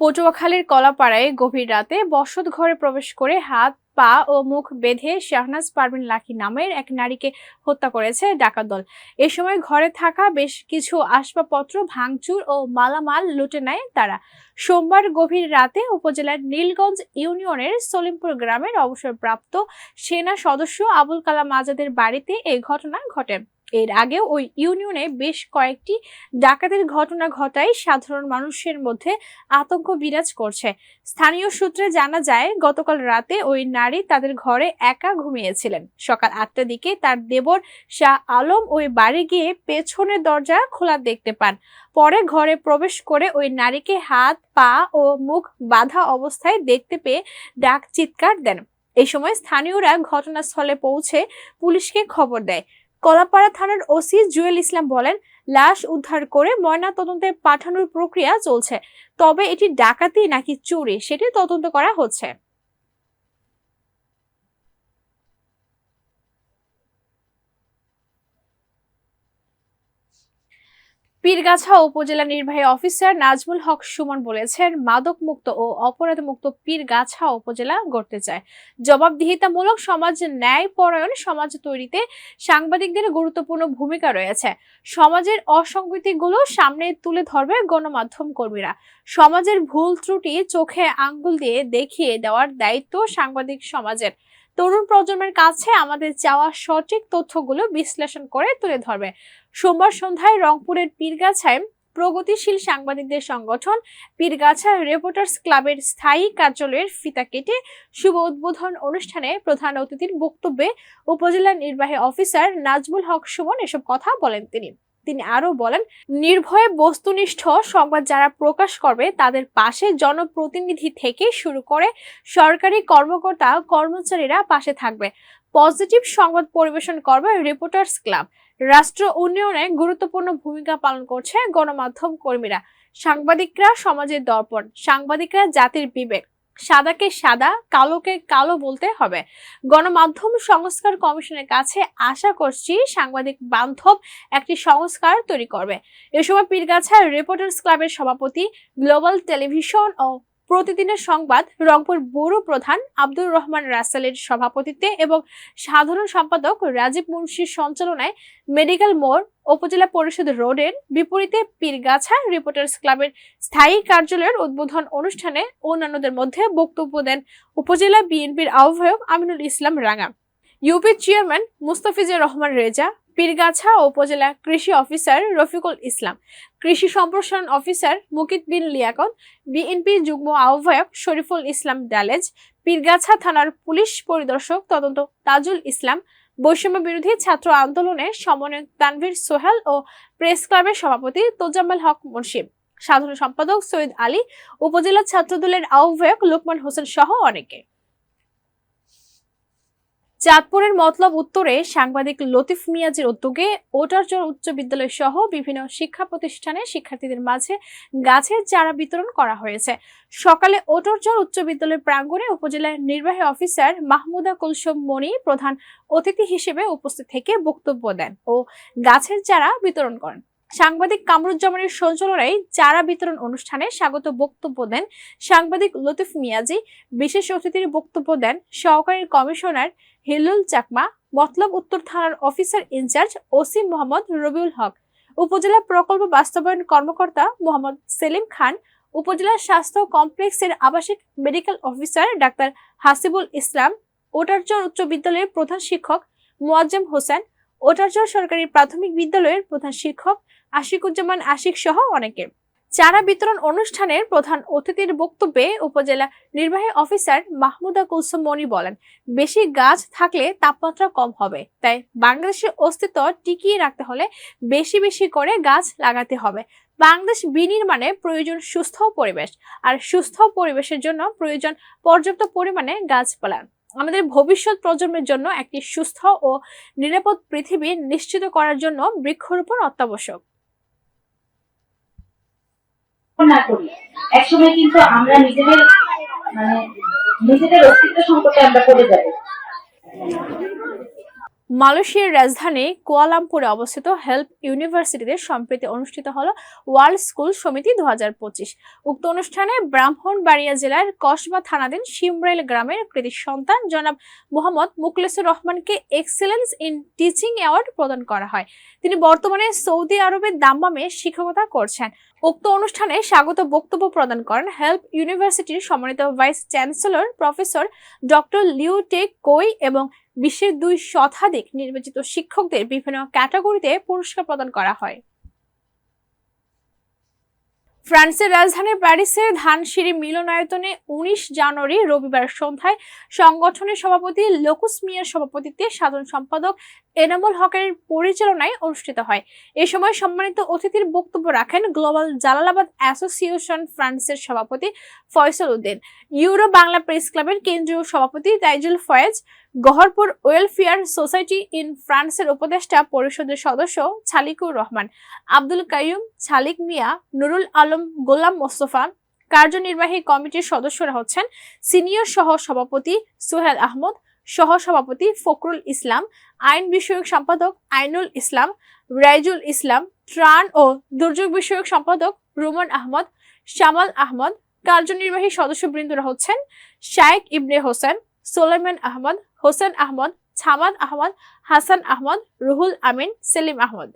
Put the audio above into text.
পটুয়াখালীর কলাপাড়ায় গভীর রাতে বসত ঘরে প্রবেশ করে হাত, পা ও মুখ বেঁধে শাহনাজ পারভিন লাকি নামের এক নারীকে হত্যা করেছে ডাকাত দল। এ সময় ঘরে থাকা বেশ কিছু আসবাবপত্র, ভাঙচুর ও মালামাল লুটে নেয় তারা। সোমবার গভীর রাতে উপজেলার নীলগঞ্জ ইউনিয়নের সলিমপুর গ্রামের অবসরপ্রাপ্ত সেনা সদস্য আবুল কালাম আজাদের বাড়িতে এই ঘটনা ঘটে। এর আগেও ওই ইউনিয়নে বেশ কয়েকটি ডাকাতের ঘটনা ঘটায় সাধারণ মানুষের মধ্যে আতঙ্ক বিরাজ করছে। স্থানীয় সূত্রে জানা যায়, গতকাল রাতে ওই নারী তাদের ঘরে একা ঘুমিয়েছিলেন। সকাল আটটার দিকে তার দেবর শাহ আলম ওই বাড়ি গিয়ে পেছনের দরজা খোলা দেখতে পান। পরে ঘরে প্রবেশ করে ওই নারীকে হাত, পা ও মুখ বাঁধা অবস্থায় দেখতে পেয়ে ডাক চিৎকার দেন। এই সময় স্থানীয়রা ঘটনাস্থলে পৌঁছে পুলিশকে খবর দেয়। কলাপাড়া থানার ওসি জুয়েল ইসলাম বলেন, লাশ উদ্ধার করে ময়না তদন্তে পাঠানোর প্রক্রিয়া চলছে, তবে এটি ডাকাতি নাকি চুরি সেটি তদন্ত করা হচ্ছে। পীরগাছা উপজেলা নির্বাহী অফিসার নাজমুল হক সুমন বলেছেন মাদক মুক্ত ও অপরাধ মুক্ত পীরগাছা উপজেলা গড়তে চায়। জবাবদিহিতামূলক সমাজ ন্যায় পরায়ণ সমাজ তৈরিতে সাংবাদিকদের গুরুত্বপূর্ণ ভূমিকা রয়েছে। সমাজের অসংগতিগুলো সামনে তুলে ধরবে গণমাধ্যম কর্মীরা। সমাজের ভুল ত্রুটি চোখে আঙ্গুল দিয়ে দেখিয়ে দেওয়ার দায়িত্ব সাংবাদিক সমাজের। তরুণ প্রজন্মের কাছে আমাদের চাওয়া সঠিক তথ্যগুলো বিশ্লেষণ করে তুলে ধরবে। সোমবার সন্ধ্যায় রংপুরের পীরগাছায় প্রগতিশীল সাংবাদিকদের সংগঠন পীরগাছা রিপোর্টার্স ক্লাবের স্থায়ী কার্যালয়ের ফিতা কেটে শুভ উদ্বোধন অনুষ্ঠানে প্রধান অতিথির বক্তব্যে উপজেলা নির্বাহী অফিসার নাজমুল হক সুমন এসব কথা বলেন তিনি। তিনি আরও বলেন, নির্ভয়ে বস্তুনিষ্ঠ সংবাদ যারা প্রকাশ করবে তাদের পাশে জনপ্রতিনিধি থেকে শুরু করে সরকারি কর্মকর্তা, কর্মচারীরা পাশে থাকবে। পজিটিভ সংবাদ পরিবেশন করবে রিপোর্টার্স ক্লাব। রাষ্ট্র উন্নয়নে গুরুত্বপূর্ণ ভূমিকা পালন করছে গণমাধ্যম কর্মীরা। সাংবাদিকরা সমাজের দর্পণ, সাংবাদিকরা জাতির বিবেক। সাদাকে সাদা, কালোকে কালো বলতে হবে। গণমাধ্যম সংস্কার কমিশনের কাছে আশা করছি সাংবাদিক বান্ধব একটি সংস্কার তৈরি করবে। এ সময় পীরগাছা রিপোর্টার্স ক্লাবের সভাপতি, গ্লোবাল টেলিভিশন ও প্রতিদিনের সংবাদ, রংপুর ব্যুরো প্রধান আব্দুর রহমান রাসেলের সভাপতিত্বে এবং সাধারণ সম্পাদক রাজীব মুন্সির সঞ্চালনায় মেডিকেল মোড় উপজেলা পরিষদ রোডের বিপরীতে পীরগাছা রিপোর্টার্স ক্লাবের স্থায়ী কার্যালয়ের উদ্বোধন অনুষ্ঠানে অন্যান্যদের মধ্যে বক্তব্য দেন উপজেলা বিএনপির আহ্বায়ক আমিনুল ইসলাম রাঙা। ইউপি চেয়ারম্যান মুস্তাফিজুর রহমান রেজা, পীরগাছা উপজেলা কৃষি অফিসার রফিকুল ইসলাম, কৃষি সম্প্রসারণ অফিসার মুকিত বিন লিয়াকত, বিএনপি যুগ্ম আহ্বায়ক শরীফুল ইসলাম ডালেজ, পীরগাছা থানার পুলিশ পরিদর্শক তদন্ত তাজুল ইসলাম বৈষম্য বিরোধী ছাত্র আন্দোলনের সমন্বয়ক তানভীর সোহেল ও প্রেস ক্লাবের সভাপতি তোজাম্মেল হক মুন্সিব সাধারণ সম্পাদক সৈয়দ আলী, উপজেলা ছাত্রদলের আহ্বায়ক লোকমান হোসেন সহ অনেকে। চাঁদপুরের মতলব উত্তরে সাংবাদিক লতিফ মিয়াজের উদ্যোগে ওটারচর উচ্চ বিদ্যালয় সহ বিভিন্ন শিক্ষা প্রতিষ্ঠানে শিক্ষার্থীদের মাঝে গাছের চারা বিতরণ করা হয়েছে। সকালে ওটরচর উচ্চ বিদ্যালয় প্রাঙ্গণে উপজেলার নির্বাহী অফিসার মাহমুদা কুলসুম মণি প্রধান অতিথি হিসেবে উপস্থিত থেকে বক্তব্য দেন ও গাছের চারা বিতরণ করেন। সাংবাদিক কামরুজ্জামানের সঞ্চালনায় চারা বিতরণ অনুষ্ঠানে স্বাগত বক্তব্য দেন সাংবাদিক লতিফ মিয়াজি। বিশেষ অতিথির বক্তব্য দেন সহকারী কমিশনার হিলুল চাকমা, মতলব উত্তর থানার officer in charge OC Mohammad Rabiul Haque. উপজেলা প্রকল্প বাস্তবায়ন কর্মকর্তা মোহাম্মদ সেলিম খান, উপজেলা স্বাস্থ্য কমপ্লেক্সের আবাসিক মেডিকেল অফিসার ডাক্তার হাসিবুল ইসলাম, ওটারচর উচ্চ বিদ্যালয়ের প্রধান শিক্ষক মোয়াজ্জেম হোসেন, ওটারচর সরকারি প্রাথমিক বিদ্যালয়ের প্রধান শিক্ষক আশিকুজ্জামান আশিক সহ অনেকে। চারা বিতরণ অনুষ্ঠানের প্রধান অতিথির বক্তব্যে উপজেলা নির্বাহী অফিসার মাহমুদা কুলসুম মনি বলেন, বেশি গাছ থাকলে তাপমাত্রা কম হবে, তাই বাংলাদেশের অস্তিত্ব টিকিয়ে রাখতে হলে বেশি বেশি করে গাছ লাগাতে হবে। বাংলাদেশ বিনির্মাণে প্রয়োজন সুস্থ পরিবেশ, আর সুস্থ পরিবেশের জন্য প্রয়োজন পর্যাপ্ত পরিমাণে গাছপালা। আমাদের ভবিষ্যৎ প্রজন্মের জন্য একটি সুস্থ ও নিরাপদ পৃথিবী নিশ্চিত করার জন্য বৃক্ষরোপণ অত্যাবশ্যক। না করি এক সময় কিন্তু আমরা নিজেদের মানে নিজেদের অস্তিত্ব সম্পর্কে আমরা করে যাব। মালয়েশিয়ার রাজধানী কুয়ালামপুরে অবস্থিত হেল্প ইউনিভার্সিটিতে সম্প্রতি অনুষ্ঠিত হল ওয়ার্ল্ড স্কুল সমিতি দু হাজার পঁচিশ। উক্ত অনুষ্ঠানে ব্রাহ্মণবাড়িয়া জেলার কসবা থানাধীন শিমরাইল গ্রামের কৃতি সন্তান জনাব মোহাম্মদ মুখলেসুর রহমানকে এক্সেলেন্স ইন টিচিং অ্যাওয়ার্ড প্রদান করা হয়। তিনি বর্তমানে সৌদি আরবের দাম্মামে শিক্ষকতা করছেন। উক্ত অনুষ্ঠানে স্বাগত বক্তব্য প্রদান করেন হেল্প ইউনিভার্সিটির সম্মানিত vice chancellor professor doctor Liu Tek Kooi এবং বিশ্বের দুই শতাধিক নির্বাচিত শিক্ষকদের বিভিন্ন ক্যাটাগরিতে পুরস্কার প্রদান করা হয়। ফ্রান্সের রাজধানী প্যারিসের ধানসিঁড়ি মিলনায়তনে উনিশ জানুয়ারি রবিবার সন্ধ্যায় সংগঠনের সভাপতি লোকুস মিয়ার সভাপতিত্বে সাধারণ সম্পাদক এনামুল হকের পরিচালনায় অনুষ্ঠিত হয়। এ সময় সম্মানিত অতিথির বক্তব্য রাখেন গ্লোবাল জালালাবাদ অ্যাসোসিয়েশন ফ্রান্সের সভাপতি ফয়সল উদ্দিন। ইউরো বাংলা প্রেস ক্লাবের কেন্দ্রীয় সভাপতি Taijul Foyez Goharpur welfare society in ফ্রান্সের উপদেষ্টা পরিষদের সদস্য ছালিকুর রহমান, আব্দুল কাইয়ুম, ছালিক মিয়া, নুরুল আলম, গোলাম মোস্তফা, কার্যনির্বাহী কমিটির সদস্যরা হচ্ছেন সিনিয়র সহ সভাপতি সোহেল আহমদ সহ সভাপতি ফখরুল ইসলাম, আইন বিষয়ক সম্পাদক আইনুল ইসলাম, রাইজুল ইসলাম, ত্রাণ ও দুর্যোগ বিষয়ক সম্পাদক রুমন আহমদ, শামাল আহমদ, কার্যনির্বাহী সদস্যবৃন্দরা হচ্ছেন শায়েক ইবনে হোসেন সোলেমান আহমদ হোসেন আহমদ ছামাদ আহমদ হাসান আহমদ রুহুল আমিন সেলিম আহমদ।